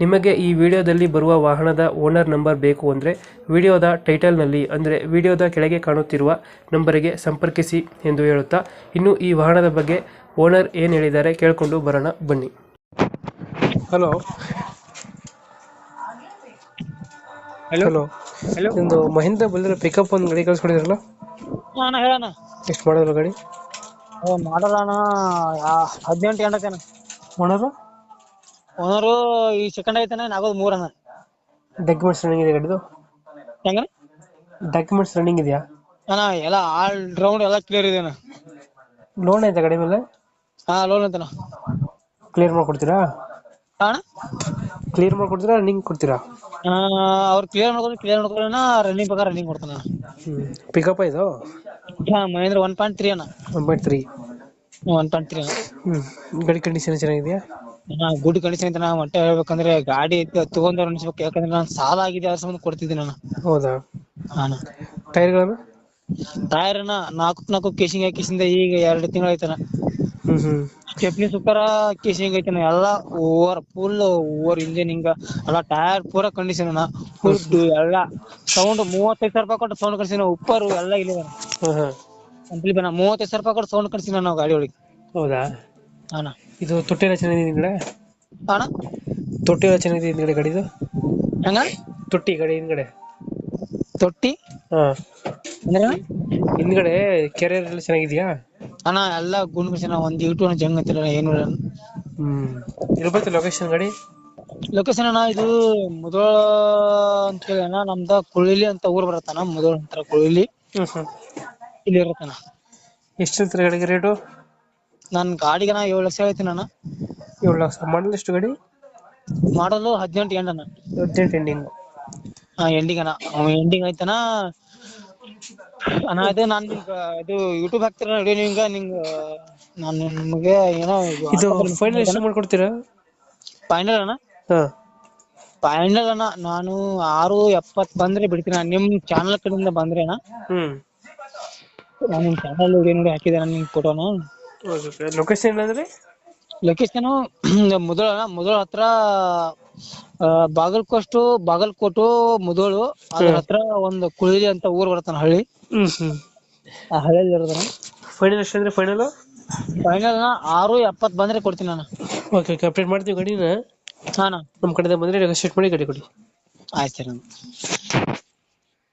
ನಿಮಗೆ ಈ ವಿಡಿಯೋದಲ್ಲಿ ಬರುವ ವಾಹನದ ಓನರ್ ನಂಬರ್ ಬೇಕು ಅಂದರೆ ವಿಡಿಯೋದ ಟೈಟಲ್ನಲ್ಲಿ ಅಂದರೆ ವಿಡಿಯೋದ ಕೆಳಗೆ ಕಾಣುತ್ತಿರುವ ನಂಬರಿಗೆ ಸಂಪರ್ಕಿಸಿ ಎಂದು ಹೇಳುತ್ತಾ ಇನ್ನು ಈ ವಾಹನದ ಬಗ್ಗೆ ಓನರ್ ಏನು ಹೇಳಿದ್ದಾರೆ ಕೇಳಿಕೊಂಡು ಬರೋಣ ಬನ್ನಿ. ಹಲೋ. ಹಲೋ. ಹಲೋ. ಹಲೋ. ಒಂದು ಮಹಿಂದ್ರ ಬಂದಿರೋ ಪಿಕಪ್ ಒಂದು ಗಾಡಿ ಕಳ್ಸ್ಕೊಂಡಿದ್ರಲ್ಲ? ಅಣ್ಣ ಹೇಳಣ್ಣ. ಎಷ್ಟು ಮಾಡೋದ್ರ ಗಾಡಿ? ಮಾಡೋಣ ಹದಿನೆಂಟು ಗಂಟೆ ಓನರು? ಓನರು ಈ ಸೆಕೆಂಡ್ ಐತನ ಆಗೋದು ಮೂರ್ ಅಣ್ಣ ಡಾಕ್ಯುಮೆಂಟ್ಸ್ ರನ್ನಿಂಗ್ ಇದೆ ಗಾಡಿದು? ಹೆಂಗ? ಡಾಕ್ಯುಮೆಂಟ್ಸ್ ರನ್ನಿಂಗ್ ಇದೆಯಾ? ಅಣ್ಣ ಎಲ್ಲ ಆಲ್ ರೌಂಡ್ ಎಲ್ಲ ಕ್ಲಿಯರ್ ಇದೆ ಅಣ್ಣ. ಲೋನ್ ಐತೆ ಗಾಡಿ ಮೇಲೆ? ಹಾ ಲೋನ್ ಐತನ ಕ್ಲಿಯರ್ ಮಾಡ್ಕೊಡ್ತೀರಾ? ಅಣ್ಣ. ಕ್ಲಿಯರ್ ಮಾಡ್ಕೊಡ್ತೀರಾ ರನ್ನಿಂಗ್ ಕೊಡ್ತೀರಾ? ಅವ್ರು ಕ್ಲಿಯರ್ ಮಾಡ್ಕೊಂಡು ಕ್ಲಿಯರ್ ಮಾಡ್ಕೊಳ್ಳೋಣ ರನ್ನಿಂಗ್ ಬೇಕಾದ್ರೆ ರನ್ನಿಂಗ್ ಕೊಡ್ತಾನ ಪಿಕಪ್ ಇದು? ಹಾ ಮಹೇಂದ್ರ ಒನ್ ಪಾಯಿಂಟ್ ತ್ರೀ ಅಣ್ಣ. One point three one point three ಅಣ್ಣ. ಹ್ಞೂ ಗಾಡಿ ಕಂಡೀಷನ್ ಚೆನ್ನಾಗಿದೆಯಾ? ಹಾ ಗುಡ್ ಕಂಡೀಷನ್ ಐತೆ ನಾ ಒಟ್ಟ ಹೇಳ್ಬೇಕಂದ್ರೆ ಗಾಡಿ ತಗೊಂಡವ್ರು ಅನ್ಸ್ಬೇಕು. ಯಾಕಂದ್ರೆ ನಾನು ಸಾಲ ಆಗಿದೆ ಅದ್ರ ಸಂಬಂಧ ಕೊಡ್ತಿದ್ದೀನಿ ಅಣ್ಣ ಹೌದಾ? ಅಣ್ಣ ಟೈರ್ಗಳನ್ನು? ಟೈರ್ ಅಣ್ಣ ನಾಲ್ಕು ನಾಲ್ಕು ಕೇಸಿಂಗ್ ಹಾಕಿಸಿಂದ ಈಗ ಎರಡು ತಿಂಗಳು ಐತನ ಹ್ಮ್ ಹ್ಮ್. ಚಪ್ನಿ ಸುತ್ತಾರ ಕೇಸಿಂಗ್ ಐತನ. ಎಲ್ಲಾ ಓವರ್ ಫುಲ್ ಓವರ್ ಇಂಜಿನ್ ಹಿಂಗ. ಎಲ್ಲ ಟೈರ್ ಪೂರ ಕಂಡೀಷನ್ ಅಣ್ಣ ಫುಡ್ ಎಲ್ಲಾ ಸೌಂಡ್ ಮೂವತ್ತೈದು ಸಾವಿರ ರೂಪಾಯಿ ಕೊಟ್ಟು ಸೌಂಡ್ ಕಳ್ಸಿನ ಉಪ್ಪರು ಎಲ್ಲಾ ಇಲ್ಲ ಹಾಂ ಹಾಂ ಕಂಪ್ಲೀಟ್ ಮೂವತ್ತೈದು ಸಾವಿರ ರೂಪಾಯಿ ಕೊಟ್ಟು ಸೌಂಡ್ ಕಳ್ಸಿನ ನಾವು ಗಾಡಿ ಒಳಗೆ. ಹೌದಾ? ಅಣ್ಣ. ಇದು ತೊಟ್ಟಿ ಎಲ್ಲ ಚೆನ್ನಾಗಿದೆ ಹಿಂದ್ಗಡೆ? ಅಣ್ಣ. ತೊಟ್ಟಿ ರಚನೆ ಚೆನ್ನಾಗಿದೆ ಹಿಂದ್ಗಡೆ ಗಾಡಿದು? ಹಂಗ? ತೊಟ್ಟಿ ಗಾಡಿ ಹಿಂದ್ಗಡೆ. ತೊಟ್ಟಿ? ಹಾ. ಅಂದ್ರೆ? ಹಿಂದ್ಗಡೆ ಕೆರಿಯರ್ ಎಲ್ಲ ಚೆನ್ನಾಗಿದ್ಯಾ? ಅಣ್ಣ ಎಲ್ಲ ಗುಂಡ್ ಕಳ್ಸಿನ ಒಂದು ಯೂಟ್ಯೂಬ್ ಜಂಗ್ ಅಂತಿಲ್ಲ ಏನು ಹ್ಮ್. ಎಲ್ಲಿ ಲೊಕೇಶನ್ ಗಾಡಿ? ಲೊಕೇಶನ್ ಅಣ್ಣ ಇದು ಮುದೋಳ ಅಂತ ಹೇಳಿ ಅಣ್ಣ ನಮ್ದ ಕುಳಿಲಿ ಅಂತ ಊರ್ ಬರತ್ತಣ್ಣ ಮುದೋಳ ಅಂತಾರ ಕುಳಿಲಿ ಇಲ್ಲಿ ಇರತ್ತಣ್ಣ ಎಷ್ಟು ಗಾಡಿಗೆ ರೇಟು ನನ್ ಗಾಡಿಗೆ ನಾ ಏಳು ಲಕ್ಷ ಹೇಳ್ತೀನಿ ಅಣ್ಣ. ಏಳು ಲಕ್ಷ. ಮಾಡಲ್ ಎಷ್ಟು ಗಾಡಿ? ಮಾಡಲು ಹದಿನೆಂಟು ಎಂಡ್ ಅಣ್ಣ. ಹದಿನೆಂಟು ಎಂಡಿಂಗ್. ಹಾ ಎಂಡಿಂಗ್ ಅಣ್ಣ. ಎಂಡಿಂಗ್ ಐತನ ಅಣ್ಣ ಅದೇ ನಾನ್ ನಿಮ್ಗ ಇದು ಯೂಟ್ಯೂಬ್ ಹಾಕ್ತೀರ ವಿಡಿಯೋ ನಿಮ್ಗ. ನಿಂಗ ನಾನು ನಿಮಗೆ ಏನೋ ಇದು ಫೈನಲ್ ಎಷ್ಟು ಮಾಡ್ಕೊಡ್ತೀರಾ? ಫೈನಲ್ ಅಣ್ಣ? ಹ. ಫೈನಲ್ ಅಣ್ಣ ನಾನು ಆರು ಎಪ್ಪತ್ ಬಂದ್ರೆ ಬಿಡ್ತೀನಿ ಅಣ್ಣ. ನಿಮ್ ಚಾನಲ್ ಕಡೆಯಿಂದ ಬಂದ್ರೆ ಅಣ್ಣ. ಹ್ಮ್. ನಾನು ನಿಮ್ ಚಾನಲ್ ವಿಡಿಯೋ ನೋಡಿ ಹಾಕಿದೆ ಅಣ್ಣ ನಿಮ್ ಫೋಟೋನ ಲೊಕೇಶನ್ ಲೊಕೇಶನ್ ಮುದೋಳ ಮುದೋಳ ಹತ್ರ ಆ, ಬಾಗಲಕೋಷ್ಟು ಬಾಗಲಕೋಟು ಮುದೋಳು ಅದ್ರ ಹತ್ರ ಒಂದು ಕುಳಿಲಿ ಅಂತ ಊರ್ ಬರ್ತಾನ ಹಳ್ಳಿ. ಆ ಹಳ್ಳಿಯಲ್ಲಿ ಫೈನಲ್ ಎಷ್ಟು ಅಂದ್ರೆ ಫೈನಲು ಫೈನಲ್ ನಾ ಆರು ಎಪ್ಪತ್ ಬಂದ್ರೆ ಕೊಡ್ತೀನಿ ನಾನು ಓಕೆ ಓಕೆ ಅಪ್ಡೇಟ್ ಮಾಡ್ತೀವಿ ಗಡಿನ. ಹಾ ನಾ ನಮ್ಮ ಕಡೆ ಬಂದ್ರೆ ನೆಗೋಷಿಯೇಟ್ ಮಾಡಿ ಗಡಿ ಕೊಡಿ. ಆಯ್ತು ಸರ್